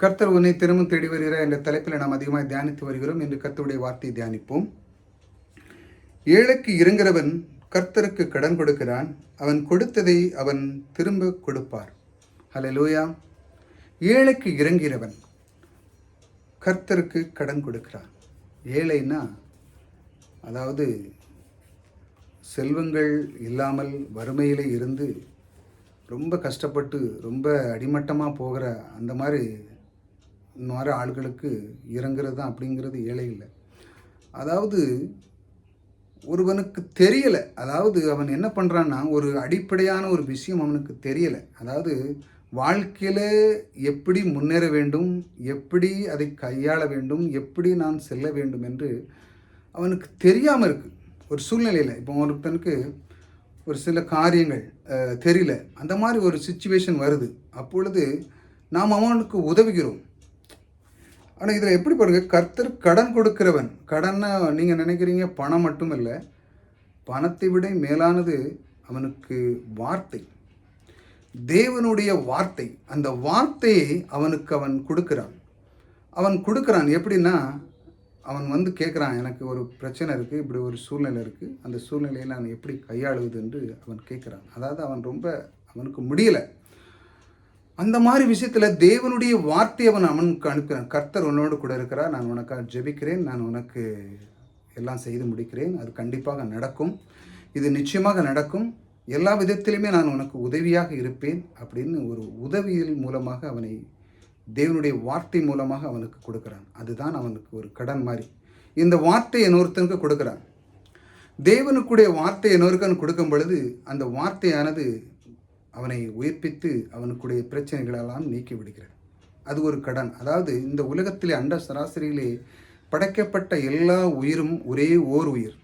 கர்த்தர் உன்னை தினமும் தேடி வருகிறார் என்ற தலைப்பில் நாம் அதிகமாக தியானித்து வருகிறோம். என்று கர்த்தருடைய வார்த்தையை தியானிப்போம். ஏழைக்கு இறங்குறவன் கர்த்தருக்கு கடன் கொடுக்கிறான். அவன் கொடுத்ததை அவன் திரும்ப கொடுப்பார். ஹலோ லூயா ஏழைக்கு இறங்கிறவன் கர்த்தருக்கு கடன் கொடுக்கிறான். ஏழைன்னா அதாவது செல்வங்கள் இல்லாமல் வறுமையிலே இருந்து ரொம்ப கஷ்டப்பட்டு ரொம்ப அடிமட்டமாக போகிற அந்த மாதிரி இந்த மாதிரி ஆள்களுக்கு இறங்குறது தான் அப்படிங்கிறது ஏழை இல்லை. அதாவது ஒருவனுக்கு தெரியலை. அதாவது அவன் என்ன பண்ணுறான்னா ஒரு அடிப்படையான ஒரு விஷயம் அவனுக்கு தெரியலை. அதாவது வாழ்க்கையில் எப்படி முன்னேற வேண்டும் எப்படி அதை கையாள வேண்டும் எப்படி நான் செல்ல வேண்டும் என்று அவனுக்கு தெரியாமல் இருக்குது ஒரு சூழ்நிலையில் இப்போ ஒருத்தனுக்கு ஒரு சில காரியங்கள் தெரியல. அந்த மாதிரி ஒரு சுச்சுவேஷன் வருது. அப்பொழுது நாம் அவனுக்கு உதவுகிறோம். ஆனால் இதில் எப்படி பாருங்கள் கர்த்தர் கடன் கொடுக்கிறவன். கடன்னா நீங்கள் நினைக்கிறீங்க பணம் மட்டும் இல்லை பணத்தை விட மேலானது அவனுக்கு வார்த்தை. தேவனுடைய வார்த்தை. அந்த வார்த்தையை அவனுக்கு அவன் கொடுக்குறான். அவன் கொடுக்குறான். எப்படின்னா அவன் வந்து கேட்குறான் எனக்கு ஒரு பிரச்சனை இருக்குது இப்படி ஒரு சூழ்நிலை இருக்குது அந்த சூழ்நிலையை நான் எப்படி கையாளுவது? என்று அவன் கேட்குறான். அதாவது அவன் ரொம்ப அவனுக்கு முடியலை. அந்த மாதிரி விஷயத்தில் தேவனுடைய வார்த்தை அவன் அவனுக்கு அனுப்புகிறான். கர்த்தர் உன்னோடு கூட இருக்கிறார். நான் உனக்காக ஜெபிக்கிறேன். நான் உனக்கு எல்லாம் செய்து முடிக்கிறேன். அது கண்டிப்பாக நடக்கும். இது நிச்சயமாக நடக்கும். எல்லா விதத்திலுமே நான் உனக்கு உதவியாக இருப்பேன் அப்படின்னு ஒரு உதவியில் மூலமாக அவனை தேவனுடைய வார்த்தை மூலமாக அவனுக்கு கொடுக்குறான். அதுதான் அவனுக்கு ஒரு கடன் மாதிரி. இந்த வார்த்தை இன்னொருத்தனுக்கு கொடுக்குறான். தேவனுக்குடைய வார்த்தை இன்னொருக்கன் கொடுக்கும் பொழுது அந்த வார்த்தையானது அவனை உயிர்ப்பித்து அவனுக்குடைய பிரச்சனைகளெல்லாம் நீக்கி விடுகிறது அது ஒரு கடன். அதாவது இந்த உலகத்திலே அண்ட சராசரியிலே படைக்கப்பட்ட எல்லா உயிரும் ஒரே ஓர் உயிர்.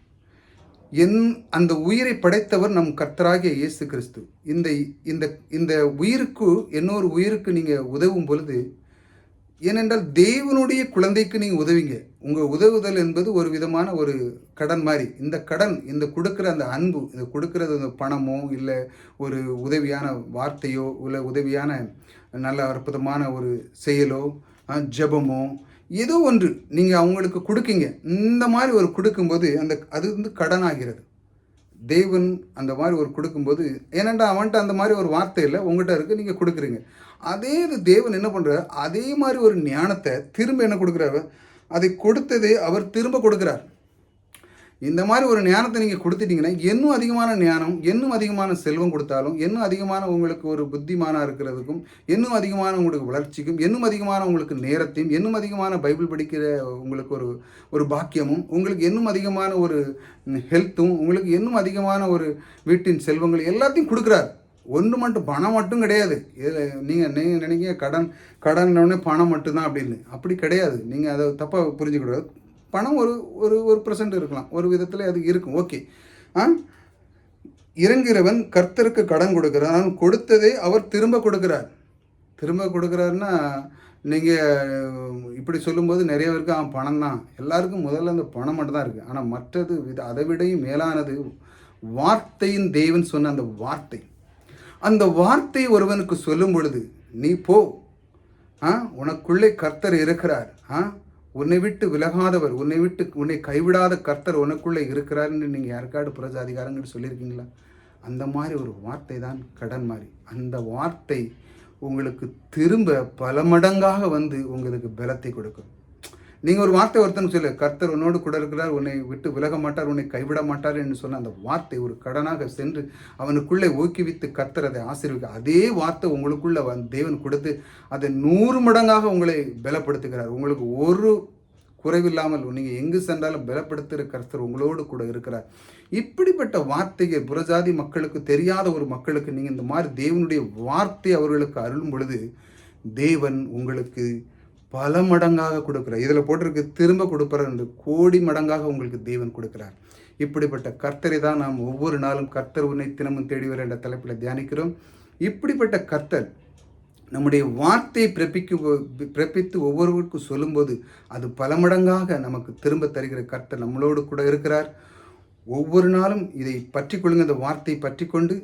என் அந்த உயிரை படைத்தவர் நம் கர்த்தராகிய இயேசு கிறிஸ்து. இந்த இந்த இந்த உயிருக்கு இன்னொரு உயிருக்கு நீங்கள் உதவும் பொழுது ஏனென்றால் தேவனுடைய குழந்தைக்கு நீங்கள் உதவிங்க. உங்கள் உதவுதல் என்பது ஒரு விதமான ஒரு கடன் மாதிரி. இந்த கடன் இந்த கொடுக்குற அந்த அன்பு இந்த கொடுக்குறது அந்த பணமோ இல்லை ஒரு உதவியான வார்த்தையோ இல்லை உதவியான நல்ல அற்புதமான ஒரு செயலோ ஜபமோ ஜெபமோ ஏதோ ஒன்று நீங்கள் அவங்களுக்கு கொடுக்கீங்க. இந்த மாதிரி ஒரு கொடுக்கும்போது அந்த அது வந்து கடனாகிறது. தேவன் அந்த மாதிரி ஒரு கொடுக்கும்போது ஏனென்றால் அவன்கிட்ட அந்த மாதிரி ஒரு வார்த்தை இல்லை. உங்கள்கிட்ட இருக்குது நீங்கள் கொடுக்குறீங்க. அதே இது தேவன் என்ன பண்ணுறார் அதே மாதிரி ஒரு ஞானத்தை திரும்ப என்ன கொடுக்குறாரு? அதை கொடுத்ததை அவர் திரும்ப கொடுக்குறார். இந்த மாதிரி ஒரு ஞானத்தை நீங்கள் கொடுத்துட்டீங்கன்னா இன்னும் அதிகமான ஞானம் இன்னும் அதிகமான செல்வம் கொடுத்தாலும் இன்னும் அதிகமான உங்களுக்கு ஒரு புத்திமானாக இருக்கிறதுக்கும் இன்னும் அதிகமான உங்களுக்கு வளர்ச்சிக்கும் இன்னும் அதிகமான உங்களுக்கு நேரத்தையும் இன்னும் அதிகமான பைபிள் படிக்கிற உங்களுக்கு ஒரு ஒரு பாக்கியமும் உங்களுக்கு இன்னும் அதிகமான ஒரு ஹெல்த்தும் உங்களுக்கு இன்னும் அதிகமான ஒரு வீட்டின் செல்வங்கள் எல்லாத்தையும் கொடுக்குறாரு. ஒன்று மட்டும் பணம் மட்டும் கிடையாது. இதில் நீங்கள் நீங்கள் நினைக்கிங்க கடன் கடன்னொடனே பணம் மட்டும்தான் அப்படின்னு. அப்படி கிடையாது. நீங்கள் அதை தப்பாக புரிஞ்சுக்கூடாது பணம் ஒரு ஒரு ஒரு பர்சன்ட் இருக்கலாம். ஒரு விதத்தில் அது இருக்கும். ஓகே. ஆ? இறங்குகிறவன் கர்த்தருக்கு கடன் கொடுக்கிறான். கொடுத்ததே கொடுத்ததை அவர் திரும்ப கொடுக்கிறார். திரும்ப கொடுக்குறாருன்னா நீங்கள் இப்படி சொல்லும்போது நிறைய பேருக்கு அவன் பணம் தான் எல்லாருக்கும் முதல்ல அந்த பணம் மட்டும் தான் இருக்குது ஆனால் மற்றது வித அதை விடையும் மேலானது வார்த்தையின் தெய்வன் சொன்ன அந்த வார்த்தை. அந்த வார்த்தை ஒருவனுக்கு சொல்லும் பொழுது நீ போ. ஆ உனக்குள்ளே கர்த்தர் இருக்கிறார். ஆ உன்னை விட்டு விலகாதவர் உன்னை விட்டு உன்னை கைவிடாத கர்த்தர் உனக்குள்ளே இருக்கிறார்னு நீங்கள் யாருக்காடு புரஜாதிகாரங்கன்னு சொல்லியிருக்கீங்களா? அந்த மாதிரி ஒரு வார்த்தை தான் கடன் மாதிரி. அந்த வார்த்தை உங்களுக்கு திரும்ப பல மடங்காக வந்து உங்களுக்கு பலத்தை கொடுக்கும். நீங்கள் ஒரு வார்த்தை ஒருத்தனுக்கு சொல்லு கர்த்தர் உன்னோடு கூட இருக்கிறார் உன்னை விட்டு விலக மாட்டார் உன்னை கைவிட மாட்டார் என்று சொன்ன அந்த வார்த்தை ஒரு கடனாக சென்று அவனுக்குள்ளே ஊக்குவித்து கர்த்தர் அதை ஆசீர்விக்க அதே வார்த்தை உங்களுக்குள்ள வந் தேவன் கொடுத்து அதை நூறு மடங்காக உங்களை பலப்படுத்துகிறார். உங்களுக்கு ஒரு குறைவில்லாமல் நீங்கள் எங்கு சென்றாலும் பலப்படுத்துகிற கர்த்தர் உங்களோடு கூட இருக்கிறார். இப்படிப்பட்ட வார்த்தையை புறஜாதி மக்களுக்கு தெரியாத ஒரு மக்களுக்கு நீங்கள் இந்த மாதிரி தேவனுடைய வார்த்தை அவர்களுக்கு அருளும் பொழுது தேவன் உங்களுக்கு பல மடங்காக கொடுக்குறார். இதில் போட்டிருக்கு திரும்ப கொடுப்பார் என்று கோடி மடங்காக உங்களுக்கு தேவன் கொடுக்கிறார். இப்படிப்பட்ட கர்த்தரை தான் நாம் ஒவ்வொரு நாளும் கர்த்தர் உன்னை தினமும் தேடி வர என்ற தலைப்பில் தியானிக்கிறோம். இப்படிப்பட்ட கர்த்தர் நம்முடைய வார்த்தையை பிறப்பிக்கு பிறப்பித்து ஒவ்வொருவருக்கும் சொல்லும்போது அது பல மடங்காக நமக்கு திரும்ப தருகிற கர்த்தர் நம்மளோடு கூட இருக்கிறார். ஒவ்வொரு நாளும் இதை பற்றி கொள்ளுங்க இந்த வார்த்தையை பற்றி கொண்டு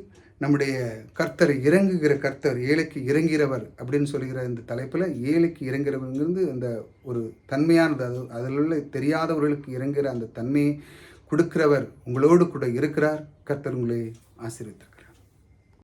நம்முடைய கர்த்தர் இறங்குகிற கர்த்தர் ஏழைக்கு இறங்கிறவர் அப்படின்னு சொல்லுகிற இந்த தலைப்பில் ஏழைக்கு இறங்கிறவங்கிறது அந்த ஒரு தன்மையானது. அது அதில் உள்ள தெரியாதவர்களுக்கு இறங்குகிற அந்த தன்மையை கொடுக்கிறவர் உங்களோடு கூட இருக்கிறார். கர்த்தர் உங்களை ஆசீர்வித்தார்